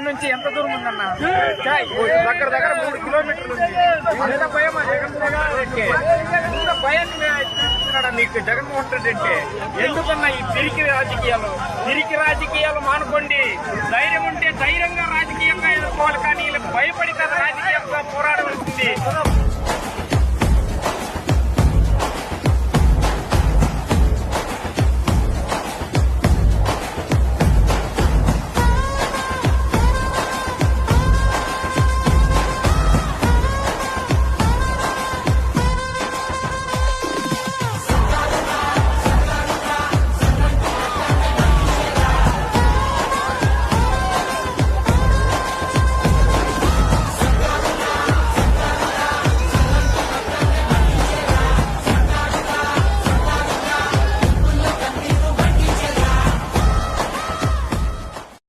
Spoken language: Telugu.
ఇక్కడ నుంచి ఎంత దూరం ఉందన్న? చాయ్, దగ్గర దగ్గర మూడు కిలోమీటర్లు ఉంది. భయం జగన్మోహన్ రెడ్డికి ఎంత భయాన్ని చూపిస్తున్నాడా మీకు జగన్మోహన్ రెడ్డి అంటే? ఎందుకన్నా ఈ పిరికి రాజకీయాలు? తిరిగి రాజకీయాలు మానుకోండి. ధైర్యం ఉంటే ధైర్యంగా రాజకీయంగా ఎదుర్కోవాలి కానీ వీళ్ళకి భయపడి కదా రాజకీయంగా